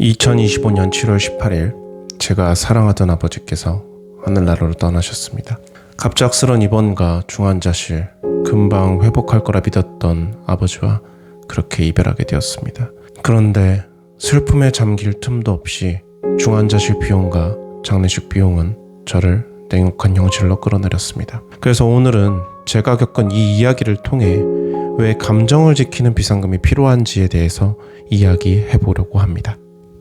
2025년 7월 18일 제가 사랑하던 아버지께서 하늘나라로 떠나셨습니다. 갑작스런 입원과 중환자실 금방 회복할 거라 믿었던 아버지와 그렇게 이별하게 되었습니다. 그런데 슬픔에 잠길 틈도 없이 중환자실 비용과 장례식 비용은 저를 냉혹한 형질로 끌어내렸습니다. 그래서 오늘은 제가 겪은 이 이야기를 통해 왜 감정을 지키는 비상금이 필요한지에 대해서 이야기해 보려고 합니다.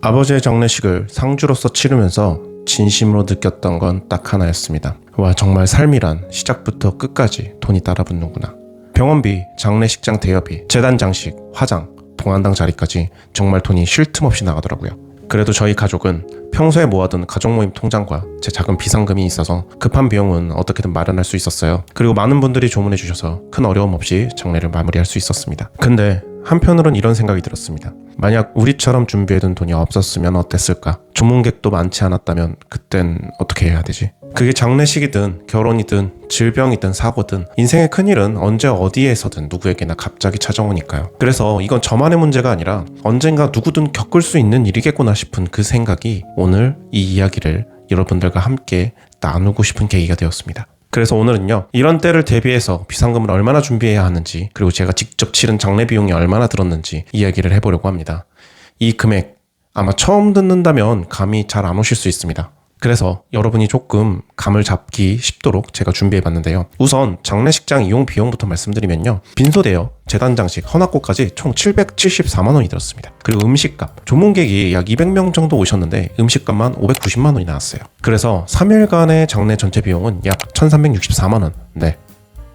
아버지의 장례식을 상주로서 치르면서 진심으로 느꼈던 건 딱 하나였습니다. 와, 정말 삶이란 시작부터 끝까지 돈이 따라붙는구나. 병원비, 장례식장 대여비, 재단 장식, 화장, 봉안당 자리까지 정말 돈이 쉴 틈 없이 나가더라고요. 그래도 저희 가족은 평소에 모아둔 가족 모임 통장과 제 작은 비상금이 있어서 급한 비용은 어떻게든 마련할 수 있었어요. 그리고 많은 분들이 조문해 주셔서 큰 어려움 없이 장례를 마무리할 수 있었습니다. 근데 한편으론 이런 생각이 들었습니다. 만약 우리처럼 준비해둔 돈이 없었으면 어땠을까? 조문객도 많지 않았다면 그땐 어떻게 해야 되지? 그게 장례식이든 결혼이든 질병이든 사고든 인생의 큰일은 언제 어디에서든 누구에게나 갑자기 찾아오니까요. 그래서 이건 저만의 문제가 아니라 언젠가 누구든 겪을 수 있는 일이겠구나 싶은 그 생각이 오늘 이 이야기를 여러분들과 함께 나누고 싶은 계기가 되었습니다. 그래서 오늘은요 이런 때를 대비해서 비상금을 얼마나 준비해야 하는지 그리고 제가 직접 치른 장례 비용이 얼마나 들었는지 이야기를 해보려고 합니다. 이 금액 아마 처음 듣는다면 감이 잘 안 오실 수 있습니다. 그래서 여러분이 조금 감을 잡기 쉽도록 제가 준비해 봤는데요. 우선 장례식장 이용 비용부터 말씀드리면요. 빈소대여, 재단 장식, 헌화꽃까지 총 774만 원이 들었습니다. 그리고 음식값, 조문객이 약 200명 정도 오셨는데 음식값만 590만 원이 나왔어요. 그래서 3일간의 장례 전체 비용은 약 1364만 원. 네.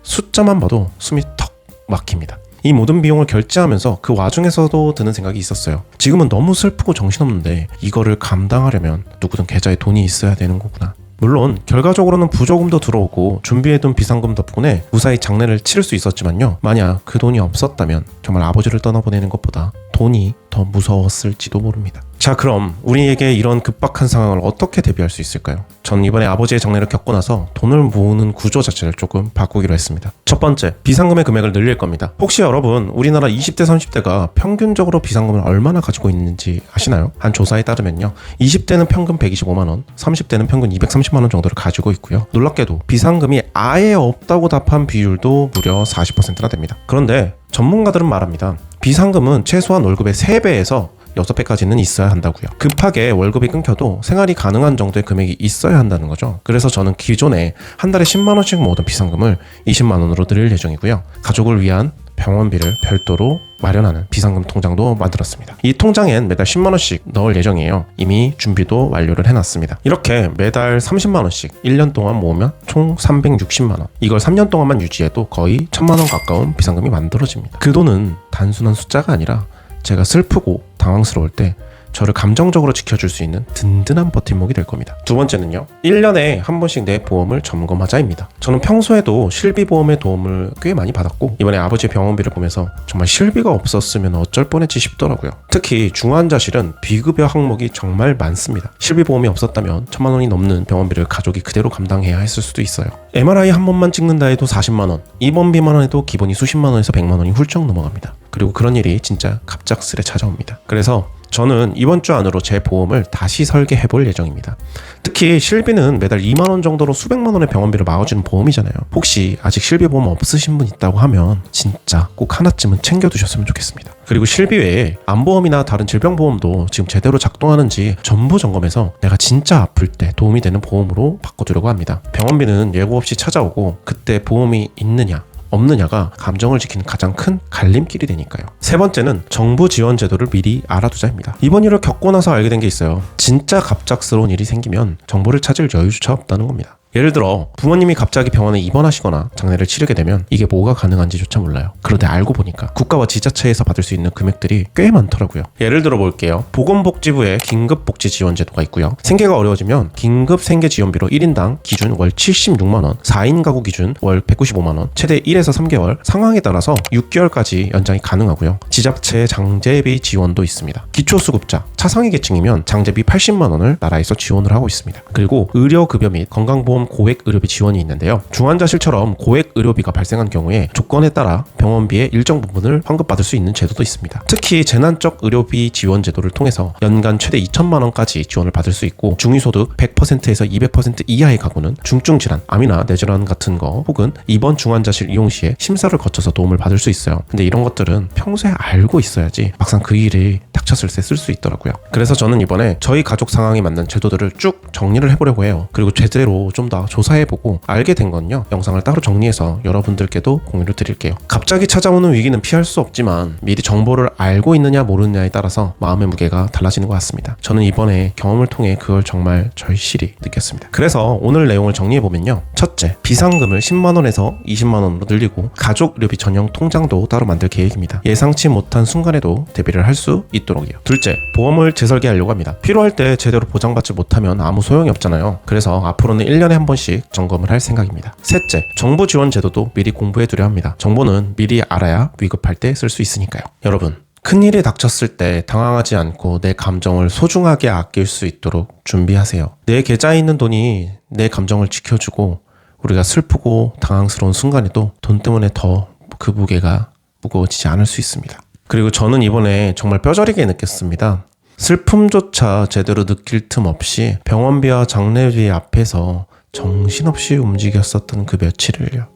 숫자만 봐도 숨이 턱 막힙니다. 이 모든 비용을 결제하면서 그 와중에서도 드는 생각이 있었어요. 지금은 너무 슬프고 정신없는데 이거를 감당하려면 누구든 계좌에 돈이 있어야 되는 거구나. 물론 결과적으로는 부조금도 들어오고 준비해둔 비상금 덕분에 무사히 장례를 치를 수 있었지만요. 만약 그 돈이 없었다면 정말 아버지를 떠나보내는 것보다 돈이 더 무서웠을지도 모릅니다. 자, 그럼 우리에게 이런 급박한 상황을 어떻게 대비할 수 있을까요? 전 이번에 아버지의 장례를 겪고 나서 돈을 모으는 구조 자체를 조금 바꾸기로 했습니다. 첫 번째, 비상금의 금액을 늘릴 겁니다. 혹시 여러분, 우리나라 20대, 30대가 평균적으로 비상금을 얼마나 가지고 있는지 아시나요? 한 조사에 따르면요. 20대는 평균 125만원, 30대는 평균 230만원 정도를 가지고 있고요. 놀랍게도 비상금이 아예 없다고 답한 비율도 무려 40%나 됩니다. 그런데 전문가들은 말합니다. 비상금은 최소한 월급의 3배에서 6배까지는 있어야 한다고요. 급하게 월급이 끊겨도 생활이 가능한 정도의 금액이 있어야 한다는 거죠. 그래서 저는 기존에 한 달에 10만 원씩 모으던 비상금을 20만 원으로 늘릴 예정이고요. 가족을 위한 병원비를 별도로 마련하는 비상금 통장도 만들었습니다. 이 통장엔 매달 10만 원씩 넣을 예정이에요. 이미 준비도 완료를 해놨습니다. 이렇게 매달 30만 원씩 1년 동안 모으면 총 360만 원. 이걸 3년 동안만 유지해도 거의 1000만 원 가까운 비상금이 만들어집니다. 그 돈은 단순한 숫자가 아니라 제가 슬프고 당황스러울 때 저를 감정적으로 지켜줄 수 있는 든든한 버팀목이 될 겁니다. 두 번째는요. 1년에 한 번씩 내 보험을 점검하자입니다. 저는 평소에도 실비보험의 도움을 꽤 많이 받았고 이번에 아버지의 병원비를 보면서 정말 실비가 없었으면 어쩔 뻔했지 싶더라고요. 특히 중환자실은 비급여 항목이 정말 많습니다. 실비보험이 없었다면 천만 원이 넘는 병원비를 가족이 그대로 감당해야 했을 수도 있어요. MRI 한 번만 찍는다 해도 40만 원, 입원비만 해도 기본이 수십만 원에서 100만 원이 훌쩍 넘어갑니다. 그리고 그런 일이 진짜 갑작스레 찾아옵니다. 그래서 저는 이번 주 안으로 제 보험을 다시 설계해 볼 예정입니다. 특히 실비는 매달 2만 원 정도로 수백만 원의 병원비를 막아주는 보험이잖아요. 혹시 아직 실비 보험 없으신 분 있다고 하면 진짜 꼭 하나쯤은 챙겨두셨으면 좋겠습니다. 그리고 실비 외에 암보험이나 다른 질병보험도 지금 제대로 작동하는지 전부 점검해서 내가 진짜 아플 때 도움이 되는 보험으로 바꿔두려고 합니다. 병원비는 예고 없이 찾아오고 그때 보험이 있느냐 없느냐가 감정을 지키는 가장 큰 갈림길이 되니까요. 세 번째는 정부 지원 제도를 미리 알아두자입니다. 이번 일을 겪고 나서 알게 된 게 있어요. 진짜 갑작스러운 일이 생기면 정보를 찾을 여유조차 없다는 겁니다. 예를 들어 부모님이 갑자기 병원에 입원하시거나 장례를 치르게 되면 이게 뭐가 가능한지조차 몰라요. 그런데 알고 보니까 국가와 지자체에서 받을 수 있는 금액들이 꽤 많더라고요. 예를 들어 볼게요. 보건복지부에 긴급복지 지원 제도가 있고요. 생계가 어려워지면 긴급 생계 지원비로 1인당 기준 월 76만 원, 4인 가구 기준 월 195만 원, 최대 1에서 3개월, 상황에 따라서 6개월까지 연장이 가능하고요. 지자체 장제비 지원도 있습니다. 기초수급자, 차상위 계층이면 장제비 80만 원을 나라에서 지원을 하고 있습니다. 그리고 의료급여 및 건강보험 새로운 고액 의료비 지원이 있는데요. 중환자실처럼 고액 의료비가 발생한 경우에 조건에 따라 병원비의 일정 부분을 환급받을 수 있는 제도도 있습니다. 특히 재난적 의료비 지원 제도를 통해서 연간 최대 2천만 원까지 지원을 받을 수 있고 중위소득 100%에서 200% 이하의 가구는 중증 질환, 암이나 뇌질환 같은 거 혹은 입원 중환자실 이용 시에 심사를 거쳐서 도움을 받을 수 있어요. 근데 이런 것들은 평소에 알고 있어야지 막상 그 일이 닥쳤을 때 쓸 수 있더라고요. 그래서 저는 이번에 저희 가족 상황에 맞는 제도들을 쭉 정리를 해보려고 해요. 그리고 제대로 좀더 조사해보고 알게 된 건요. 영상을 따로 정리해서 여러분들께도 공유를 드릴게요. 갑자기 찾아오는 위기는 피할 수 없지만 미리 정보를 알고 있느냐 모르느냐에 따라서 마음의 무게가 달라지는 것 같습니다. 저는 이번에 경험을 통해 그걸 정말 절실히 느꼈습니다. 그래서 오늘 내용을 정리해보면요. 첫째, 비상금을 10만원에서 20만원으로 늘리고 가족 의료비 전용 통장도 따로 만들 계획입니다. 예상치 못한 순간에도 대비를 할 수 있도록이요. 둘째, 보험을 재설계하려고 합니다. 필요할 때 제대로 보장받지 못하면 아무 소용이 없잖아요. 그래서 앞으로는 1년에 한 번씩 점검을 할 생각입니다. 셋째, 정부 지원 제도도 미리 공부해 두려 합니다. 정보는 미리 알아야 위급할 때 쓸 수 있으니까요. 여러분, 큰일이 닥쳤을 때 당황하지 않고 내 감정을 소중하게 아낄 수 있도록 준비하세요. 내 계좌에 있는 돈이 내 감정을 지켜주고 우리가 슬프고 당황스러운 순간에도 돈 때문에 더 그 무게가 무거워지지 않을 수 있습니다. 그리고 저는 이번에 정말 뼈저리게 느꼈습니다. 슬픔조차 제대로 느낄 틈 없이 병원비와 장례비 앞에서 정신없이 움직였었던 그 며칠을요.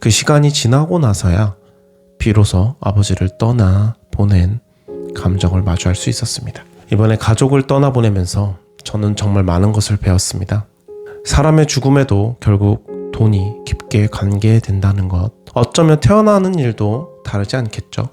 그 시간이 지나고 나서야 비로소 아버지를 떠나 보낸 감정을 마주할 수 있었습니다. 이번에 가족을 떠나 보내면서 저는 정말 많은 것을 배웠습니다. 사람의 죽음에도 결국 돈이 깊게 관계된다는 것. 어쩌면 태어나는 일도 다르지 않겠죠.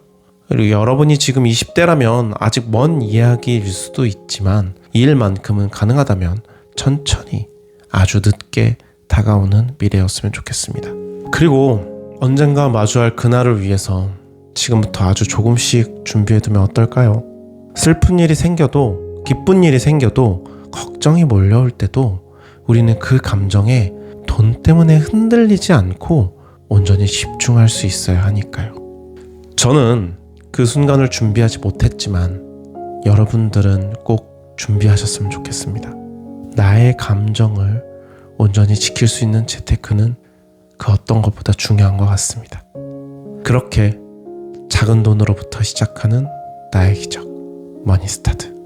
그리고 여러분이 지금 20대라면 아직 먼 이야기일 수도 있지만 이 일만큼은 가능하다면 천천히 아주 늦게 다가오는 미래였으면 좋겠습니다. 그리고 언젠가 마주할 그날을 위해서 지금부터 아주 조금씩 준비해두면 어떨까요? 슬픈 일이 생겨도 기쁜 일이 생겨도 걱정이 몰려올 때도 우리는 그 감정에 돈 때문에 흔들리지 않고 온전히 집중할 수 있어야 하니까요. 저는 그 순간을 준비하지 못했지만 여러분들은 꼭 준비하셨으면 좋겠습니다. 나의 감정을 온전히 지킬 수 있는 재테크는 그 어떤 것보다 중요한 것 같습니다. 그렇게 작은 돈으로부터 시작하는 나의 기적, 머니스타드.